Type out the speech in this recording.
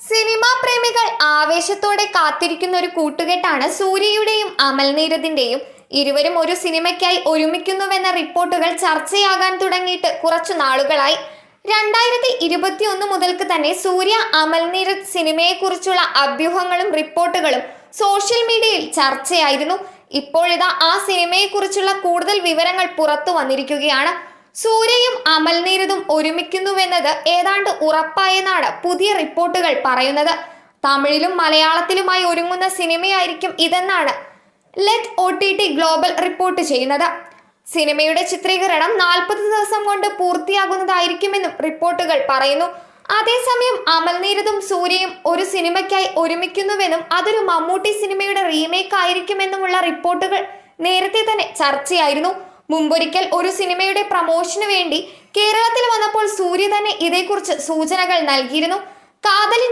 Cinema പ്രേമികൾ ആവേശത്തോടെ കാത്തിരിക്കുന്ന ഒരു കൂട്ടുകെട്ടാണ് സൂര്യയുടെയും അമൽ നീരദിന്റെയും ഇരുവരും ഒരു സിനിമയ്ക്കായി ഒരുമിക്കുന്നുവെന്ന റിപ്പോർട്ടുകൾ ചർച്ചയാകാൻ തുടങ്ങിയിട്ട് കുറച്ചു നാളുകളായി. രണ്ടായിരത്തി ഇരുപത്തി ഒന്ന് മുതൽക്ക് തന്നെ സൂര്യ അമൽ നീരദ് സിനിമയെക്കുറിച്ചുള്ള അഭ്യൂഹങ്ങളും റിപ്പോർട്ടുകളും സോഷ്യൽ മീഡിയയിൽ ചർച്ചയായിരുന്നു. ഇപ്പോഴിതാ ആ സിനിമയെക്കുറിച്ചുള്ള കൂടുതൽ വിവരങ്ങൾ പുറത്തു വന്നിരിക്കുകയാണ്. സൂര്യയും അമൽനീരതും ഒരുമിക്കുന്നുവെന്നത് ഏതാണ്ട് ഉറപ്പായെന്നാണ് പുതിയ റിപ്പോർട്ടുകൾ പറയുന്നത്. തമിഴിലും മലയാളത്തിലുമായി ഒരുങ്ങുന്ന സിനിമയായിരിക്കും ഇതെന്നാണ് let's O T T global report ചെയ്യുന്നത്. സിനിമയുടെ ചിത്രീകരണം നാൽപ്പത് ദിവസം കൊണ്ട് പൂർത്തിയാകുന്നതായിരിക്കുമെന്നും റിപ്പോർട്ടുകൾ പറയുന്നു. അതേസമയം അമൽനീരതും സൂര്യയും ഒരു സിനിമയ്ക്കായി ഒരുമിക്കുന്നുവെന്നും അതൊരു മമ്മൂട്ടി സിനിമയുടെ റീമേക്ക് ആയിരിക്കുമെന്നുമുള്ള റിപ്പോർട്ടുകൾ നേരത്തെ തന്നെ ചർച്ചയായിരുന്നു. മുമ്പൊരിക്കൽ ഒരു സിനിമയുടെ പ്രമോഷന് വേണ്ടി കേരളത്തിൽ വന്നപ്പോൾ സൂര്യ തന്നെ ഇതേക്കുറിച്ച് സൂചനകൾ നൽകിയിരുന്നു. കാതലിന്റെ